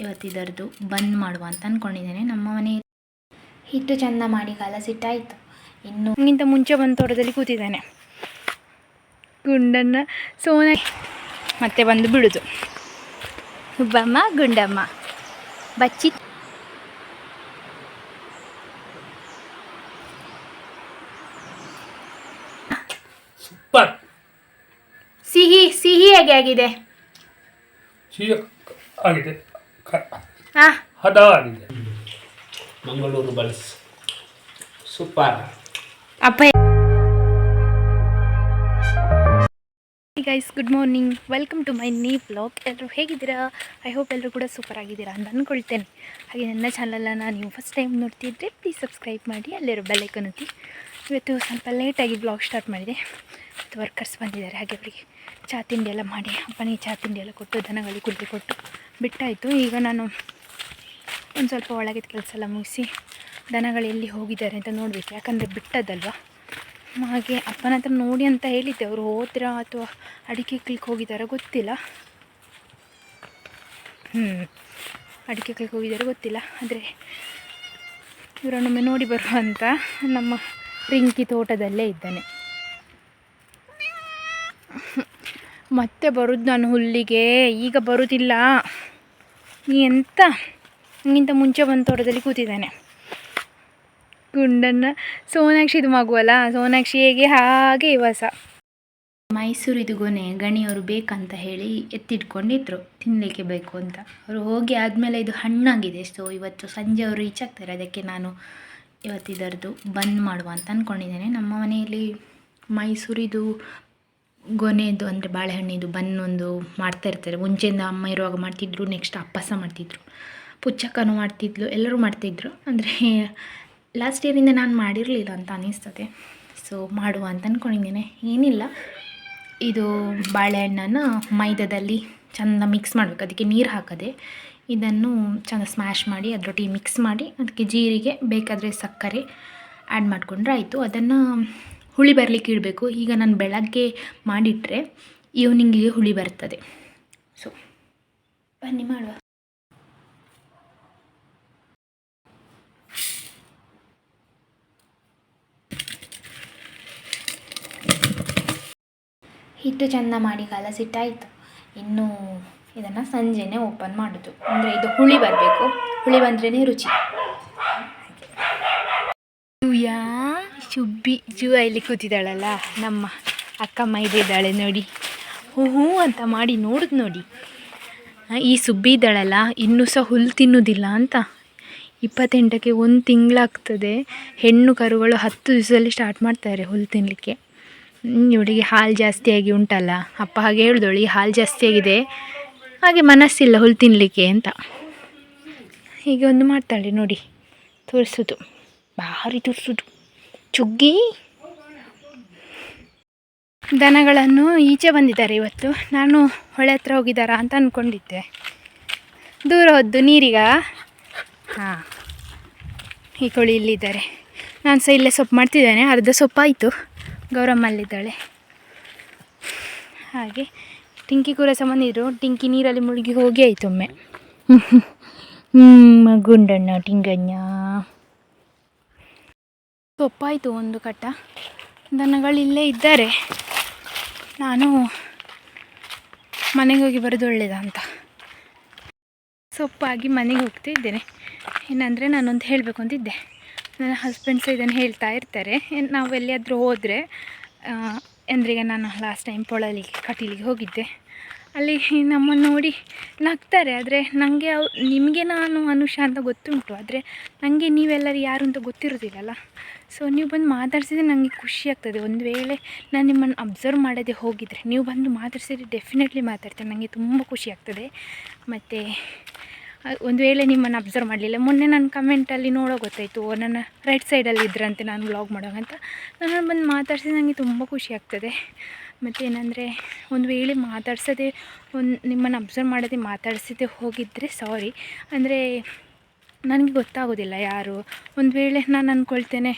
ಇವತ್ತಿದರದು ಬಂದ್ ಮಾಡುವ ಅಂತ ಅಂದ್ಕೊಂಡಿದ್ದೇನೆ ನಮ್ಮ ಮನೆಯಲ್ಲಿ ಹಿಟ್ಟು ಚಂದ ಮಾಡಿ ಕಲಸಿಟ್ಟಾಯಿತು ಇನ್ನು ಇಂತ ಮುಂಚೆ ಬಂದು ತೋಟದಲ್ಲಿ ಕೂತಿದ್ದಾನೆ. ಗುಂಡನ್ನ ಸೋನ ಮತ್ತೆ ಬಂದು ಬಿಡುದು. ಹುಬ್ಬಮ್ಮ ಗುಂಡಮ್ಮ. ಬಚ್ಚಿ ಸೂಪರ್. ಸಿಹಿ ಸಿಹಿ ಹೇಗೆ ಆಗಿದೆ? ಸಿಹಿ ಆಗಿದೆ. ಕ- ಹಾ. ಹದ ಮಂಗಳೂರು ಬಲ್ಸ್ ಸೂಪರ್. ಅಪ್ಪ. Guys good morning welcome to my ನೀ ಬ್ಲಾಗ್ ಎಲ್ಲರೂ ಹೇಗಿದ್ದೀರಾ? ಐ ಹೋಪ್ ಎಲ್ಲರೂ ಕೂಡ ಸೂಪರ್ ಆಗಿದ್ದೀರಾ ಅಂತ ಅಂದ್ಕೊಳ್ತೇನೆ ಹಾಗೆ ನನ್ನ ಚಾನಲನ್ನು ನೀವು ಫಸ್ಟ್ ಟೈಮ್ ನೋಡ್ತಿದ್ರೆ ಪ್ಲೀಸ್ ಸಬ್ಸ್ಕ್ರೈಬ್ ಮಾಡಿ ಅಲ್ಲಿರೋ ಬೆಲ್ಲೈಕನ್ ಒತ್ತಿ. ಇವತ್ತು ಸ್ವಲ್ಪ ಲೇಟಾಗಿ ಬ್ಲಾಗ್ ಸ್ಟಾರ್ಟ್ ಮಾಡಿದೆ. ಇವತ್ತು ವರ್ಕರ್ಸ್ ಬಂದಿದ್ದಾರೆ, ಹಾಗೆ ಅವರಿಗೆ ಚಹಾ ತಿಂಡಿ ಎಲ್ಲ ಮಾಡಿ, ಅಪ್ಪನಿಗೆ ಚಹಾ ತಿಂಡಿ ಎಲ್ಲ ಕೊಟ್ಟು, ದನಗಳಿಗೆ ಕುಡಿದು ಕೊಟ್ಟು ಬಿಟ್ಟಾಯಿತು. ಈಗ ನಾನು ಒಂದು ಸ್ವಲ್ಪ ಒಳಗಿದ ಕೆಲಸ ಎಲ್ಲ ಮುಗಿಸಿ ದನಗಳು ಎಲ್ಲಿ ಹೋಗಿದ್ದಾರೆ ಅಂತ ನೋಡಬೇಕು. ಯಾಕಂದರೆ ಬಿಟ್ಟದಲ್ವಾ ಹಾಗೆ ಅಪ್ಪನ ಹತ್ರ ನೋಡಿ ಅಂತ ಹೇಳಿದ್ದೆ. ಅವರು ಹೋದ್ರಾ ಅಥವಾ ಅಡಿಕೆ ಕ್ಲಿಕ್ ಹೋಗಿದ್ದಾರ ಗೊತ್ತಿಲ್ಲ. ಹ್ಞೂ ಅಡಿಕೆ ಕ್ಲಿಕ್ ಹೋಗಿದ್ದಾರೆ ಗೊತ್ತಿಲ್ಲ. ಆದರೆ ಇವರನ್ನೊಮ್ಮೆ ನೋಡಿ ಬರುವ ಅಂತ ನಮ್ಮ ರಿಂಕಿ ತೋಟದಲ್ಲೇ ಇದ್ದಾನೆ. ಮತ್ತೆ ಬರುದು ನಾನು ಹುಲ್ಲಿಗೆ. ಈಗ ಬರುವುದಿಲ್ಲ ಎಂತ? ಹಂಗಿಂತ ಮುಂಚೆ ಬಂದು ತೋಟದಲ್ಲಿ ಕೂತಿದ್ದಾನೆ. ಗುಂಡನ್ನ ಸೋನಾಕ್ಷಿದು ಮಗುವಲ್ಲ, ಸೋನಾಕ್ಷಿ ಹೇಗೆ ಹಾಗೆ ಇವಸ. ಮೈಸೂರು ಮೈಸೂರಿದು ಗೊನೆ, ಗಣಿಯವರು ಬೇಕಂತ ಹೇಳಿ ಎತ್ತಿಟ್ಕೊಂಡಿದ್ರು ತಿನ್ನಲಿಕ್ಕೆ ಬೇಕು ಅಂತ. ಅವರು ಹೋಗಿ ಆದಮೇಲೆ ಇದು ಹಣ್ಣಾಗಿದೆ ಸೊ ಇವತ್ತು ಸಂಜೆ ಅವರು ರೀಚ್ ಆಗ್ತಾರೆ, ಅದಕ್ಕೆ ನಾನು ಇವತ್ತಿದರದು ಬಂದ್ ಮಾಡುವ ಅಂತ ಅಂದ್ಕೊಂಡಿದ್ದೇನೆ ನಮ್ಮ ಮನೆಯಲ್ಲಿ ಮೈಸೂರಿದು ಗೊನೆದು ಅಂದರೆ ಬಾಳೆಹಣ್ಣಿದು ಬನ್ನೊಂದು ಮಾಡ್ತಾ ಇರ್ತಾರೆ. ಮುಂಚೆಯಿಂದ ಅಮ್ಮ ಇರುವಾಗ ಮಾಡ್ತಿದ್ರು ನೆಕ್ಸ್ಟ್ ಅಪ್ಪ ಸಹ ಮಾಡ್ತಿದ್ರು. ಪುಚ್ಚಕ್ಕನೂ ಮಾಡ್ತಿದ್ಲು, ಎಲ್ಲರೂ ಮಾಡ್ತಿದ್ರು. ಅಂದರೆ ಲಾಸ್ಟ್ ಇಯರಿಂದ ನಾನು ಮಾಡಿರಲಿಲ್ಲ ಅಂತ ಅನ್ನಿಸ್ತದೆ ಸೊ ಮಾಡುವ ಅಂತ ಅಂದ್ಕೊಂಡಿದ್ದೇನೆ ಏನಿಲ್ಲ. ಇದು ಬಾಳೆಹಣ್ಣನ್ನು ಮೈದಾದಲ್ಲಿ ಚೆಂದ ಮಿಕ್ಸ್ ಮಾಡಬೇಕು. ಅದಕ್ಕೆ ನೀರು ಹಾಕದೆ ಇದನ್ನು ಚೆಂದ ಸ್ಮ್ಯಾಶ್ ಮಾಡಿ ಅದರೊಟ್ಟಿಗೆ ಮಿಕ್ಸ್ ಮಾಡಿ, ಅದಕ್ಕೆ ಜೀರಿಗೆ, ಬೇಕಾದರೆ ಸಕ್ಕರೆ ಆ್ಯಡ್ ಮಾಡಿಕೊಂಡ್ರೆ ಆಯಿತು. ಅದನ್ನು ಹುಳಿ ಬರಲಿಕ್ಕೆ ಇಡಬೇಕು. ಈಗ ನಾನು ಬೆಳಗ್ಗೆ ಮಾಡಿಟ್ರೆ ಈವ್ನಿಂಗಿಗೆ ಹುಳಿ ಬರ್ತದೆ. ಸೊ ಬನ್ನಿ ಮಾಡುವ. ಹಿಟ್ಟು ಚೆಂದ ಮಾಡಿ ಕಲಸಿಟ್ಟಾಯಿತು. ಇನ್ನು ಇದನ್ನು ಸಂಜೆನೇ ಓಪನ್ ಮಾಡೋದು. ಅಂದರೆ ಇದು ಹುಳಿ ಬರಬೇಕು. ಹುಳಿ ಬಂದ್ರೇ ರುಚಿ. ಯಾ? ಶುಬ್ಬಿ ಜೂ ಇಲ್ಲಿ ಕೂತಿದ್ದಾಳಲ್ಲ, ನಮ್ಮ ಅಕ್ಕ ಮೈದಿದ್ದಾಳೆ ನೋಡಿ. ಹ್ಞೂ ಹ್ಞೂ ಅಂತ ಮಾಡಿ ನೋಡಿದ್ ನೋಡಿ. ಈ ಸುಬ್ಬಿ ಇದ್ದಾಳಲ್ಲ, ಇನ್ನೂ ಸಹ ಹುಲ್ಲು ತಿನ್ನೋದಿಲ್ಲ ಅಂತ. ಇಪ್ಪತ್ತೆಂಟಕ್ಕೆ ಒಂದು ತಿಂಗಳಾಗ್ತದೆ. ಹೆಣ್ಣು ಕರುಗಳು ಹತ್ತು ದಿವಸದಲ್ಲಿ ಸ್ಟಾರ್ಟ್ ಮಾಡ್ತಾರೆ ಹುಲ್ಲು ತಿನ್ನಲಿಕ್ಕೆ ಇವಳಿಗೆ ಹಾಲು ಜಾಸ್ತಿಯಾಗಿ ಉಂಟಲ್ಲ. ಅಪ್ಪ ಹಾಗೆ ಹೇಳ್ದೋಳು ಹಾಲು ಜಾಸ್ತಿಯಾಗಿದೆ, ಹಾಗೆ ಮನಸ್ಸಿಲ್ಲ ಹುಲ್ಲು ತಿನ್ನಲಿಕ್ಕೆ ಅಂತ. ಹೀಗೆ ಒಂದು ಮಾಡ್ತಾಳೆ ನೋಡಿ, ತೋರಿಸೋದು. ಭಾರಿ ತುರ್ಸುದು. ಚುಗ್ಗಿ. ದನಗಳನ್ನು ಈಚೆ ಬಂದಿದ್ದಾರೆ ಇವತ್ತು. ನಾನು ಹೊಳೆ ಹತ್ರ ಹೋಗಿದ್ದಾರಾ ಅಂತ ಅಂದ್ಕೊಂಡಿದ್ದೆ ದೂರ ಹೊದ್ದು, ನೀರಿಗ? ಹಾಂ. ಈ ಕೋಳಿ ಇಲ್ಲಿದ್ದಾರೆ. ನಾನು ಸಹ ಇಲ್ಲೇ ಸೊಪ್ಪು ಮಾಡ್ತಿದ್ದೇನೆ, ಅರ್ಧ ಸೊಪ್ಪಾಯಿತು. ಗೌರಮ್ಮಲ್ಲಿದ್ದಾಳೆ ಹಾಗೆ, ಟಿಂಕಿ ಕೂಡ ಸಂಬಂಧಿದ್ರು ಟಿಂಕಿ ನೀರಲ್ಲಿ ಮುಳುಗಿ ಹೋಗಿ ಆಯಿತು ಒಮ್ಮೆ. ಹ್ಞೂ ಗುಂಡಣ್ಣ, ಟಿಂಗಣ್ಣ. ಸೊಪ್ಪಾಯಿತು ಒಂದು ಕಟ್ಟ. ದನಗಳಿಲ್ಲೇ ಇದ್ದಾರೆ. ನಾನು ಮನೆಗೆ ಹೋಗಿ ಬರೋದು ಅಂತ ಸೊಪ್ಪಾಗಿ ಮನೆಗೆ ಹೋಗ್ತಿದ್ದೇನೆ ಏನಂದರೆ ನಾನೊಂದು ಹೇಳಬೇಕು ಅಂತಿದ್ದೆ. ನನ್ನ ಹಸ್ಬೆಂಡ್ ಸಹ ಇದನ್ನು ಹೇಳ್ತಾ ಇರ್ತಾರೆ. ನಾವು ಎಲ್ಲಿಯಾದರೂ ಹೋದರೆ ಅಂದರೆ ಈಗ ನಾನು ಲಾಸ್ಟ್ ಟೈಮ್ ಪೊಳಲಿಗೆ, ಕಟೀಲಿಗೆ ಹೋಗಿದ್ದೆ. ಅಲ್ಲಿ ನಮ್ಮನ್ನು ನೋಡಿ ನಗ್ತಾರೆ. ಆದರೆ ನನಗೆ ಅವ್, ನಿಮಗೆ ನಾನು ಅನುಷಾ ಅಂತ ಗೊತ್ತುಂಟು. ಆದರೆ ನನಗೆ ನೀವೆಲ್ಲರೂ ಯಾರು ಅಂತ ಗೊತ್ತಿರೋದಿಲ್ಲಲ್ಲ. ಸೊ ನೀವು ಬಂದು ಮಾತಾಡ್ಸಿದ್ರೆ ನನಗೆ ಖುಷಿ ಆಗ್ತದೆ. ಒಂದು ವೇಳೆ ನಾನು ನಿಮ್ಮನ್ನು ಅಬ್ಸರ್ವ್ ಮಾಡದೆ ಹೋಗಿದರೆ, ನೀವು ಬಂದು ಮಾತಾಡ್ಸಿದ್ರೆ ಡೆಫಿನೆಟ್ಲಿ ಮಾತಾಡ್ತೇನೆ. ನನಗೆ ತುಂಬ ಖುಷಿ ಆಗ್ತದೆ. ಮತ್ತು ಒಂದು ವೇಳೆ ನಿಮ್ಮನ್ನು ಅಬ್ಸರ್ವ್ ಮಾಡಲಿಲ್ಲ. ಮೊನ್ನೆ ನನ್ನ ಕಮೆಂಟಲ್ಲಿ ನೋಡೋ ಗೊತ್ತಾಯಿತು. ನನ್ನ ರೈಟ್ ಸೈಡಲ್ಲಿ ಇದ್ರಂತೆ ನಾನು ವ್ಲಾಗ್ ಮಾಡೋವಂತ ನನ್ನನ್ನು ಬಂದು ಮಾತಾಡ್ಸಿದ್ರೆ ನನಗೆ ತುಂಬ ಖುಷಿ ಆಗ್ತದೆ. ಮತ್ತು ಏನಂದರೆ ಒಂದು ವೇಳೆ ಮಾತಾಡ್ಸೋದೇ, ಒಂದು ನಿಮ್ಮನ್ನು ಅಬ್ಸರ್ವ್ ಮಾಡೋದೇ ಮಾತಾಡಿಸದೆ ಹೋಗಿದ್ದರೆ ಸಾರಿ ಅಂದರೆ ನನಗೆ ಗೊತ್ತಾಗೋದಿಲ್ಲ ಯಾರು. ಒಂದು ವೇಳೆ ನಾನು ಅಂದ್ಕೊಳ್ತೇನೆ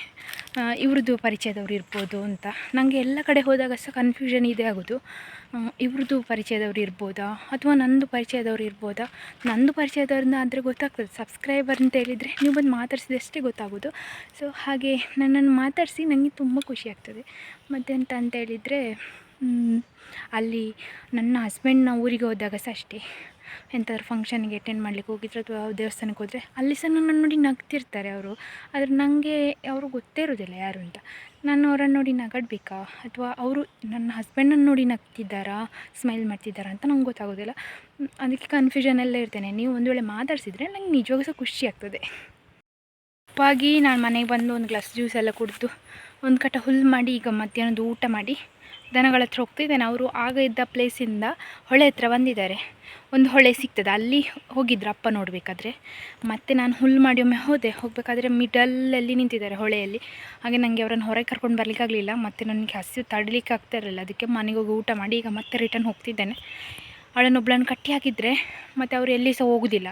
ಇವ್ರದ್ದು ಪರಿಚಯದವ್ರು ಇರ್ಬೋದು ಅಂತ. ನನಗೆ ಎಲ್ಲ ಕಡೆ ಹೋದಾಗ ಸಹ ಕನ್ಫ್ಯೂಷನ್ ಇದೆ ಆಗೋದು. ಇವ್ರದ್ದು ಪರಿಚಯದವ್ರು ಇರ್ಬೋದಾ? ಅಥವಾ ನಂದು ಪರಿಚಯದವ್ರು ಇರ್ಬೋದಾ? ನಂದು ಪರಿಚಯದವ್ರನ್ನ ಆದರೆ ಗೊತ್ತಾಗ್ತದೆ. ಸಬ್ಸ್ಕ್ರೈಬರ್ ಅಂತ ಹೇಳಿದರೆ ನೀವು ಬಂದು ಮಾತಾಡ್ಸಿದಷ್ಟೇ ಗೊತ್ತಾಗೋದು. ಸೊ ಹಾಗೆ ನನ್ನನ್ನು ಮಾತಾಡಿಸಿ ನನಗೆ ತುಂಬ ಖುಷಿ ಆಗ್ತದೆ. ಮತ್ತೆಂತ ಅಂತ ಹೇಳಿದರೆ ಅಲ್ಲಿ ನನ್ನ ಹಸ್ಬೆಂಡ್ನ ಊರಿಗೆ ಹೋದಾಗ ಸಹ ಅಷ್ಟೇ. ಎಂಥಾದ್ರು ಫಂಕ್ಷನ್ಗೆ ಅಟೆಂಡ್ ಮಾಡ್ಲಿಕ್ಕೆ ಹೋಗಿದ್ರು ಅಥವಾ ದೇವಸ್ಥಾನಕ್ಕೆ ಹೋದರೆ ಅಲ್ಲಿ ಸಹ ನನ್ನನ್ನು ನೋಡಿ ನಗ್ತಿರ್ತಾರೆ ಅವರು. ಆದರೆ ನನಗೆ ಅವರು ಗೊತ್ತೇ ಇರೋದಿಲ್ಲ ಯಾರು ಅಂತ. ನಾನು ಅವರನ್ನು ನೋಡಿ ನಗಡ್ಬೇಕಾ? ಅಥವಾ ಅವರು ನನ್ನ ಹಸ್ಬೆಂಡನ್ನು ನೋಡಿ ನಗ್ತಿದ್ದಾರಾ? ಸ್ಮೈಲ್ ಮಾಡ್ತಿದ್ದಾರಾ ಅಂತ ನಂಗೆ ಗೊತ್ತಾಗೋದಿಲ್ಲ. ಅದಕ್ಕೆ ಕನ್ಫ್ಯೂಷನ್ ಎಲ್ಲ ಇರ್ತೇನೆ. ನೀವು ಒಂದು ವೇಳೆ ಮಾತಾಡಿಸಿದ್ರೆ ನಂಗೆ ನಿಜವಾಗೂ ಸಹ ಖುಷಿ ಆಗ್ತದೆ. ತಪ್ಪಾಗಿ ನಾನು ಮನೆಗೆ ಬಂದು ಒಂದು ಗ್ಲಾಸ್ ಜ್ಯೂಸ್ ಎಲ್ಲ ಕುಡಿದು, ಒಂದು ಕಟ್ಟ ಹುಲ್ಲು ಮಾಡಿ ಈಗ ಮಧ್ಯಾಹ್ನದ ಊಟ ಮಾಡಿ ದನಗಳ ಹತ್ರ ಹೋಗ್ತಿದ್ದೇನೆ ಅವರು ಆಗ ಇದ್ದ ಪ್ಲೇಸಿಂದ ಹೊಳೆ ಹತ್ರ ಬಂದಿದ್ದಾರೆ. ಒಂದು ಹೊಳೆ ಸಿಗ್ತದೆ. ಅಲ್ಲಿ ಹೋಗಿದ್ರು ಅಪ್ಪ ನೋಡಬೇಕಾದ್ರೆ. ಮತ್ತೆ ನಾನು ಹುಲ್ಲು ಮಾಡಿ ಒಮ್ಮೆ ಹೋದೆ. ಹೋಗಬೇಕಾದ್ರೆ ಮಿಡಲಲ್ಲಿ ನಿಂತಿದ್ದಾರೆ ಹೊಳೆಯಲ್ಲಿ. ಹಾಗೆ ನನಗೆ ಅವರನ್ನು ಹೊರಗೆ ಕರ್ಕೊಂಡು ಬರಲಿಕ್ಕಾಗಲಿಲ್ಲ. ಮತ್ತು ನನಗೆ ಹಸಿವು ತಡಲಿಕ್ಕೆ ಆಗ್ತಾ ಇರಲಿಲ್ಲ. ಅದಕ್ಕೆ ಮನೆಗೆ ಹೋಗಿ ಊಟ ಮಾಡಿ ಈಗ ಮತ್ತೆ ರಿಟರ್ನ್ ಹೋಗ್ತಿದ್ದೇನೆ. ಅವಳನ್ನೊಬ್ಳನ್ನು ಕಟ್ಟಿ ಹಾಕಿದರೆ ಮತ್ತು ಅವರು ಎಲ್ಲಿ ಸಹ ಹೋಗೋದಿಲ್ಲ.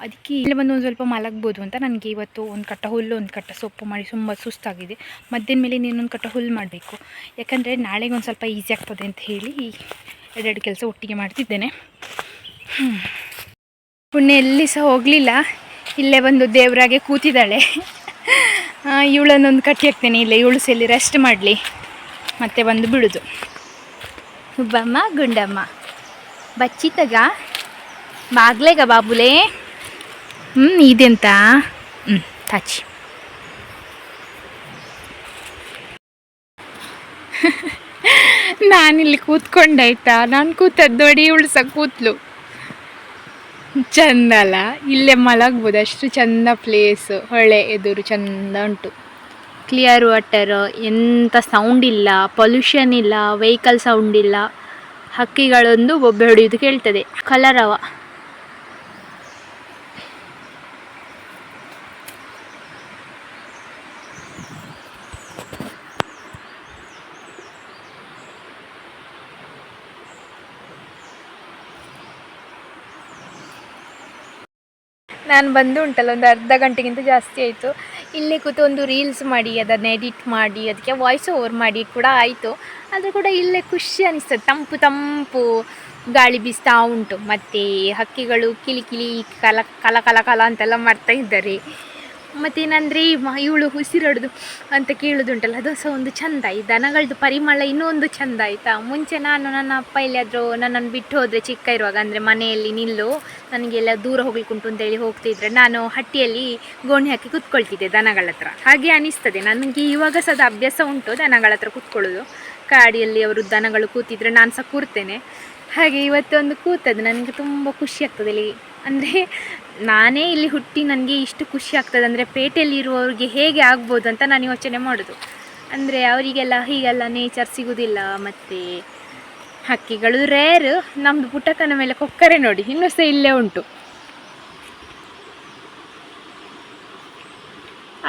ಅದಕ್ಕೆ ಇಲ್ಲಿ ಬಂದು ಒಂದು ಸ್ವಲ್ಪ ಮಲಗ್ಬೋದು ಅಂತ ನನಗೆ ಇವತ್ತು ಒಂದು ಕಟ್ಟ ಹುಲ್ಲು, ಒಂದು ಕಟ್ಟ ಸೊಪ್ಪು ಮಾಡಿ ತುಂಬ ಸುಸ್ತಾಗಿದೆ. ಮಧ್ಯಾಹ್ನ ಮೇಲೆ ಇನ್ನೊಂದು ಕಟ್ಟ ಹುಲ್ಲು ಮಾಡಬೇಕು. ಯಾಕಂದರೆ ನಾಳೆಗೆ ಒಂದು ಸ್ವಲ್ಪ ಈಸಿ ಆಗ್ತದೆ ಅಂತ ಹೇಳಿ ಎರಡೆರಡು ಕೆಲಸ ಒಟ್ಟಿಗೆ ಮಾಡ್ತಿದ್ದೇನೆ. ಹ್ಞೂ ಪುಣ್ಯ ಎಲ್ಲಿ ಸಹ ಹೋಗಲಿಲ್ಲ. ಇಲ್ಲೇ ಬಂದು ದೇವರಾಗೆ ಕೂತಿದ್ದಾಳೆ. ಇವಳನ್ನೊಂದು ಕಟ್ಟಿ ಹಾಕ್ತೇನೆ ಇಲ್ಲೇ. ಇವಳು ಸೇಲಿ ರೆಸ್ಟ್ ಮಾಡಲಿ. ಮತ್ತೆ ಬಂದು ಬಿಡೋದು. ಹುಬ್ಬಮ್ಮ ಗುಂಡಮ್ಮ. ಬಚ್ಚಿತಗ ಬಾಗ್ಲೇಗ ಬಾಬುಲೇ? ಹ್ಞೂ ಇದೆಂತ ಹ್ಞೂ ತಾಚಿ. ನಾನಿಲ್ಲಿ ಕೂತ್ಕೊಂಡಾಯ್ತಾ ನಾನು ಕೂತದ್ದು ನೋಡಿ ಉಳ್ಸ ಕೂತ್ಲು. ಚಂದ ಅಲ್ಲ? ಇಲ್ಲೇ ಮಲಗ್ಬೋದು, ಅಷ್ಟು ಚಂದ ಪ್ಲೇಸ್ ಹೊಳೆ ಎದುರು ಚಂದ ಉಂಟು. ಕ್ಲಿಯರ್ ವಾಟರ್ ಎಂಥ ಸೌಂಡ್ ಇಲ್ಲ ಪೊಲ್ಯೂಷನ್ ಇಲ್ಲ ವೆಹಿಕಲ್ ಸೌಂಡ್ ಇಲ್ಲ. ಹಕ್ಕಿಗಳೊಂದು ಬೊಬ್ಬೆ ಹೊಡೆಯೋದು ಕೇಳ್ತದೆ. ಕಲರವ ನಾನು ಬಂದು ಉಂಟಲ್ಲ, ಒಂದು ಅರ್ಧ ಗಂಟೆಗಿಂತ ಜಾಸ್ತಿ ಆಯಿತು. ಇಲ್ಲಿ ಕೂತು ಒಂದು ರೀಲ್ಸ್ ಮಾಡಿ, ಅದನ್ನು ಎಡಿಟ್ ಮಾಡಿ, ಅದಕ್ಕೆ ವಾಯ್ಸ್ ಓವರ್ ಮಾಡಿ ಕೂಡ ಆಯಿತು. ಆದರೂ ಕೂಡ ಇಲ್ಲೇ ಖುಷಿ ಅನಿಸ್ತದೆ ತಂಪು ತಂಪು ಗಾಳಿ ಬೀಸ್ತಾ ಉಂಟು. ಮತ್ತು ಹಕ್ಕಿಗಳು ಕಿಲಿ ಕಿಲಿ ಕಲ ಕಲ ಕಲ ಕಲ ಅಂತೆಲ್ಲ ಮಾಡ್ತಾ ಇದ್ದಾರೆ. ಮತ್ತೇನಂದರೆ ಇವಳು ಉಸಿರೊಡ್ದು ಅಂತ ಕೇಳೋದುಂಟಲ್ಲ, ಅದು ಸಹ ಒಂದು ಚಂದ ಈ ದನಗಳದ್ದು ಪರಿಮಳ ಇನ್ನೂ ಒಂದು ಚಂದ ಆಯಿತಾ? ಮುಂಚೆ ನಾನು ನನ್ನ ಅಪ್ಪ ಎಲ್ಲಿಯಾದರೂ ನನ್ನನ್ನು ಬಿಟ್ಟು ಹೋದರೆ ಚಿಕ್ಕ ಇರುವಾಗ, ಅಂದರೆ ಮನೆಯಲ್ಲಿ ನಿಲ್ಲು, ನನಗೆಲ್ಲ ದೂರ ಹೋಗ್ಲಿಕ್ಕುಂಟು ಅಂತೇಳಿ ಹೋಗ್ತಿದ್ರೆ ನಾನು ಹಟ್ಟಿಯಲ್ಲಿ ಗೋಣಿ ಹಾಕಿ ಕೂತ್ಕೊಳ್ತಿದ್ದೆ ದನಗಳ ಹತ್ರ. ಹಾಗೆ ಅನಿಸ್ತದೆ, ನನಗೆ ಇವಾಗ ಸಹ ಅದು ಅಭ್ಯಾಸ ಉಂಟು ದನಗಳ ಹತ್ರ ಕೂತ್ಕೊಳ್ಳೋದು. ಕಾಡಿಯಲ್ಲಿ ಅವರು ದನಗಳು ಕೂತಿದ್ರೆ ನಾನು ಸಹ ಕೂರ್ತೇನೆ. ಹಾಗೆ ಇವತ್ತೊಂದು ಕೂತದ್ದು, ನನಗೆ ತುಂಬ ಖುಷಿ ಆಗ್ತದೆ ಇಲ್ಲಿ. ಅಂದರೆ ನಾನೇ ಇಲ್ಲಿ ಹುಟ್ಟಿ ನನಗೆ ಇಷ್ಟು ಖುಷಿ ಆಗ್ತದೆ, ಅಂದರೆ ಪೇಟೆಯಲ್ಲಿ ಇರುವವರಿಗೆ ಹೇಗೆ ಆಗ್ಬೋದು ಅಂತ ನಾನು ಯೋಚನೆ ಮಾಡೋದು. ಅಂದರೆ ಅವರಿಗೆಲ್ಲ ಹೀಗೆಲ್ಲ ನೇಚರ್ ಸಿಗೋದಿಲ್ಲ, ಮತ್ತು ಹಕ್ಕಿಗಳು ರೇರ್ ನಮ್ಮದು ಪುಟಕನ ಮೇಲೆ ಕೊಕ್ಕರೆ ನೋಡಿ, ಇನ್ನೂ ಸಹ ಇಲ್ಲೇ ಉಂಟು.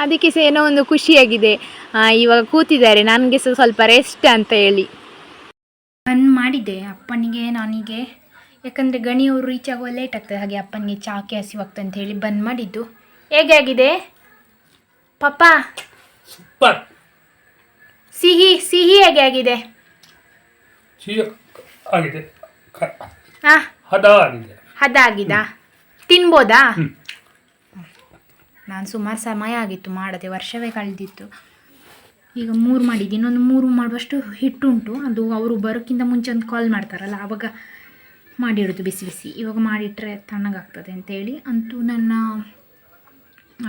ಅದಕ್ಕೆ ಸಹ ಏನೋ ಒಂದು ಖುಷಿಯಾಗಿದೆ. ಇವಾಗ ಕೂತಿದ್ದಾರೆ, ನನಗೆ ಸಹ ಸ್ವಲ್ಪ ರೆಸ್ಟ್ ಅಂತ ಹೇಳಿ. ಮಾಡಿದ್ದೆ ಅಪ್ಪನಿಗೆ ನನಗೆ. ಯಾಕಂದರೆ ಗಣಿಯವರು ರೀಚ್ ಆಗುವ ಲೇಟ್ ಆಗ್ತದೆ ಹಾಗೆ ಅಪ್ಪನಿಗೆ ಚಾಕೆ ಹಸಿವಾಗ್ತದೆ ಅಂತ ಹೇಳಿ ಬಂದ್ ಮಾಡಿದ್ದು. ಹೇಗೆ ಆಗಿದೆ? ಪಪ್ಪ. ಸೂಪರ್. ಸಿಹಿ ಸಿಹಿ ಹೇಗೆ ಆಗಿದೆ? ಸಿಹಿ ಆಗಿದೆ. ಹಾ ಹದ ಆಗಿದೆ. ಹದ ಆಗಿದಾ? ತಿನ್ಬೋದಾ. ನಾನು ಸುಮಾರು ಸಮಯ ಆಗಿತ್ತು ಮಾಡದೆ ವರ್ಷವೇ ಕಳೆದಿತ್ತು. ಈಗ ಮೂರು ಮಾಡಿದ್ದು. ಇನ್ನೊಂದು ಮೂರು ಮಾಡುವಷ್ಟು ಹಿಟ್ಟುಂಟು. ಅದು ಅವರು ಬರೋಕ್ಕಿಂತ ಮುಂಚೆ ಒಂದು ಕಾಲ್ ಮಾಡ್ತಾರಲ್ಲ ಆವಾಗ ಮಾಡಿಡೋದು ಬಿಸಿ ಬಿಸಿ. ಇವಾಗ ಮಾಡಿಟ್ರೆ ತಣ್ಣಗಾಗ್ತದೆ ಅಂತೇಳಿ ಅಂತೂ ನನ್ನ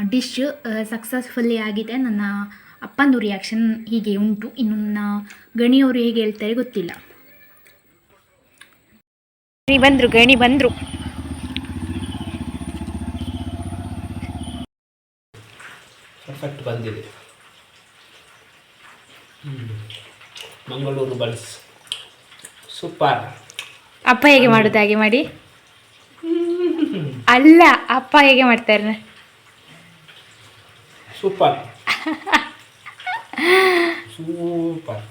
ಡಿಶ್ ಸಕ್ಸಸ್ಫುಲ್ಲಿ ಆಗಿದೆ. ನನ್ನ ಅಪ್ಪಂದು ರಿಯಾಕ್ಷನ್ ಹೀಗೆ ಉಂಟು. ಇನ್ನು ನನ್ನ ಗಣಿಯವರು ಹೇಗೆ ಹೇಳ್ತಾರೆ ಗೊತ್ತಿಲ್ಲ. ಗಣಿ ಬಂದರು ಗಣಿ ಬಂದರು. ಬಂದಿದೆ. Mangaluru buns super. ಅಪ್ಪ ಹೇಗೆ ಮಾಡೋದು ಹಾಗೆ ಮಾಡಿ? ಅಲ್ಲ ಅಪ್ಪ ಹೇಗೆ ಮಾಡ್ತಾರೆ? ಸೂಪರ್. ಸೂಪರ್.